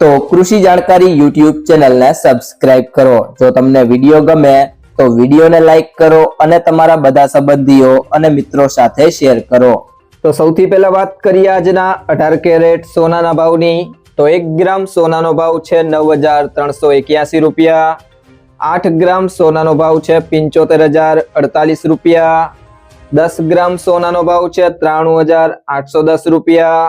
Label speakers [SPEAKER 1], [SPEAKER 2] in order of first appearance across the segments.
[SPEAKER 1] તો કૃષિ જાણકારી યુટ્યુબ ચેનલને સબસ્ક્રાઇબ કરો. જો તમને વીડિયો ગમે, તો વિડીયોને લાઈક કરો અને તમારા બધા સંબંધીઓ અને મિત્રો સાથે શેર કરો. તો સૌથી પહેલા વાત કરીએ આજના અઢાર કેરેટ સોનાના ભાવની. તો એક ગ્રામ સોનાનો ભાવ છે નવ હજાર ત્રણસો એક્યાસી રૂપિયા. આઠ ગ્રામ સોનાનો ભાવ છે પંચોતેર હજાર અડતાલીસ રૂપિયા. દસ ગ્રામ સોનાનો ભાવ છે ત્રાણું હજાર આઠસો દસ રૂપિયા.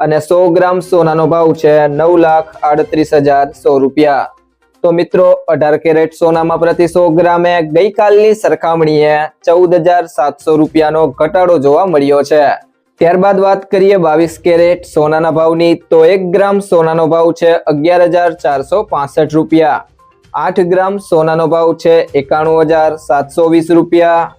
[SPEAKER 1] અને સો ગ્રામ સોનાનો ભાવ છે નવ લાખ આડત્રીસ હજાર સો રૂપિયા. તો મિત્રો, અઢાર કેરેટ સોનામાં પ્રતિ સો ગ્રામે ગઈકાલની સરખામણીએ ચૌદ હજાર સાતસો રૂપિયાનો ઘટાડો જોવા મળ્યો છે. ત્યારબાદ વાત કરીએ બાવીસ કેરેટ સોનાના ભાવની, તો એક ગ્રામ સોનાનો ભાવ છે અગિયાર હજાર ચારસો પાસઠ રૂપિયા. આઠ ગ્રામ સોનાનો ભાવ છે એકાણું હજાર સાતસો વીસ રૂપિયા.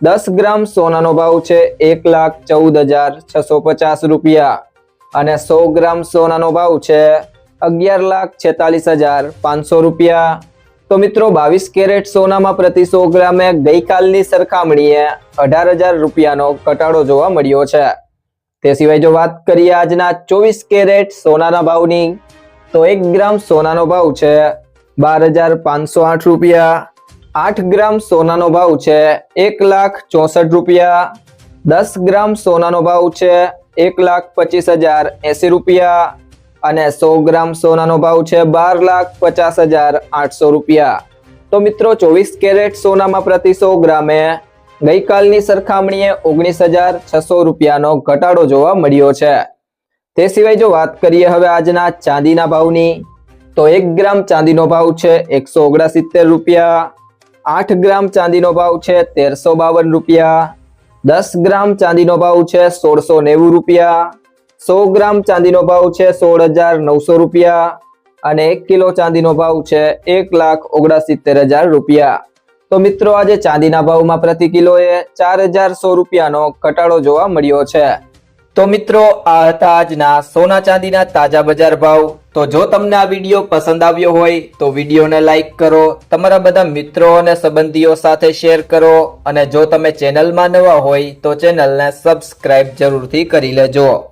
[SPEAKER 1] દસ ગ્રામ સોનાનો ભાવ છે એક લાખ ચૌદ હજાર છસો પચાસ રૂપિયા. અને સો ગ્રામ સોનાનો ભાવ છે અગિયાર લાખ છેતાલીસ હજાર પાંચસો રૂપિયા. તો મિત્રો, બાવીસ કેરેટ સોનામાં પ્રતિ સો ગ્રામે ગઈકાલની સરખામણીએ અઢાર હજાર રૂપિયાનો ઘટાડો જોવા મળ્યો છે. તે સિવાય જો વાત કરીએ આજના ચોવીસ કેરેટ સોનાના ભાવની, તો એક ગ્રામ સોનાનો ભાવ છે બાર હજાર પાંચસો આઠ રૂપિયા. આઠ ગ્રામ સોનાનો ભાવ છે એક લાખ ચોસઠ રૂપિયા. દસ ગ્રામ સોનાનો ભાવ છે એક લાખ પચીસ હજાર એસી રૂપિયા અને સો ગ્રામ સોનાનો ભાવ છે બાર લાખ પચાસ હજાર આઠસો રૂપિયા. તો મિત્રો, ચોવીસ કેરેટ સોનામાં પ્રતિ સો ગ્રામે ગઈકાલની સરખામણીએ ઓગણીસ હજાર છસો રૂપિયાનો ઘટાડો જોવા મળ્યો છે. તે સિવાય જો વાત કરીએ હવે આજના ચાંદીના ભાવની, તો એક ગ્રામ ચાંદીનો ભાવ છે એકસો ઓગણસિત્તેર રૂપિયા, આઠ ગ્રામ ચાંદીનો ભાવ છે તેરસો બાવન રૂપિયા દસ ગ્રામ ચાંદીનો ભાવ છે સોળસો નેવું રૂપિયા. સો ગ્રામ ચાંદીનો ભાવ છે સોળ હજાર નવસો રૂપિયા. અને એક કિલો ચાંદીનો ભાવ છે એક લાખ ઓગણસિત્તેર હજાર રૂપિયા. તો મિત્રો, આજે ચાંદીના ભાવમાં પ્રતિ કિલોએ ચાર હજાર સો રૂપિયાનો ઘટાડો જોવા મળ્યો છે. તો મિત્રો, આ હતા આજના સોના ચાંદીના તાજા બજાર ભાવ. તો જો તમને આ વીડિયો પસંદ આવ્યો હોય, તો વિડીયોને લાઇક કરો, તમારા બધા મિત્રો અને સંબંધીઓ સાથે શેર કરો, અને જો તમે ચેનલમાં નવા હોય, તો ચેનલને સબસ્ક્રાઇબ જરૂરથી કરી લેજો.